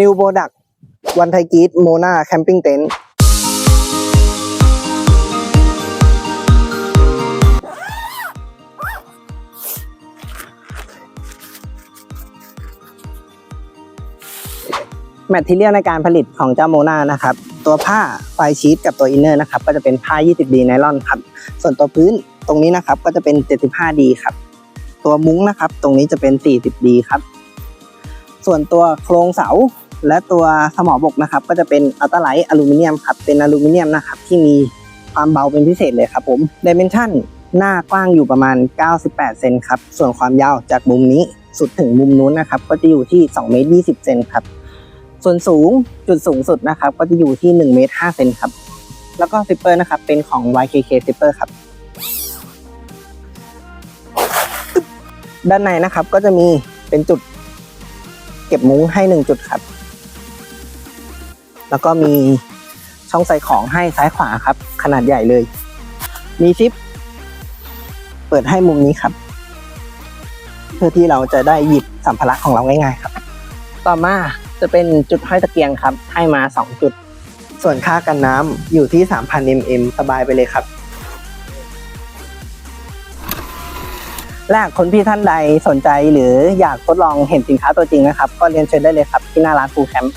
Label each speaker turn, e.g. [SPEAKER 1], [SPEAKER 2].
[SPEAKER 1] New Product วันไทกีดโมนาแคมปิ้งเต็นท์แมทเทียลในการผลิตของเจ้าโมนานะครับ ตัวผ้าไฟชีตกับตัวอินเนอร์นะครับ ก็จะเป็นผ้า 20D ไนลอนครับ ส่วนตัวพื้นตรงนี้นะครับก็จะเป็น 75D ครับ ตัวมุ้งนะครับ ตรงนี้จะเป็น 40D ครับ ส่วนตัวโครงเสา และตัวสมอบกนะครับก็จะเป็นอัลตราไลท์อลูมิเนียมครับเป็นอลูมิเนียมนะครับที่มีความเบาเป็นพิเศษเลยครับผมดิเมนชันหน้ากว้างอยู่ประมาณ 98 เซนครับ ส่วนความยาวจากมุมนี้สุดถึงมุมนู้นนะครับ ก็จะอยู่ที่2เมตร20 เซนครับ ส่วนสูงจุดสูงสุดนะครับ ก็จะอยู่ที่1เมตร5เซนครับ แล้วก็ซิปเปอร์นะครับ เป็นของ YKK Zipper ครับ ด้านในนะครับก็จะมีเป็นจุด เก็บมุ้งให้หนึ่งจุดครับ แล้วก็มีช่องใส่ของให้ซ้ายขวาครับ ขนาดใหญ่เลย มีซิป เปิดให้มุมนี้ครับ เพื่อที่เราจะได้หยิบสัมภาระของเราง่ายๆครับ ต่อมาจะเป็นจุดห้อยตะเกียงครับ ให้มา 2 จุด ส่วนค่ากันน้ำอยู่ที่ 3,000 mm สบายไปเลยครับและหากคนพี่ท่านใดสนใจหรืออยากทดลองเห็นสินค้าตัวจริงนะครับ ก็เรียนเชิญได้เลยครับ ที่หน้าร้านฟูแคมป์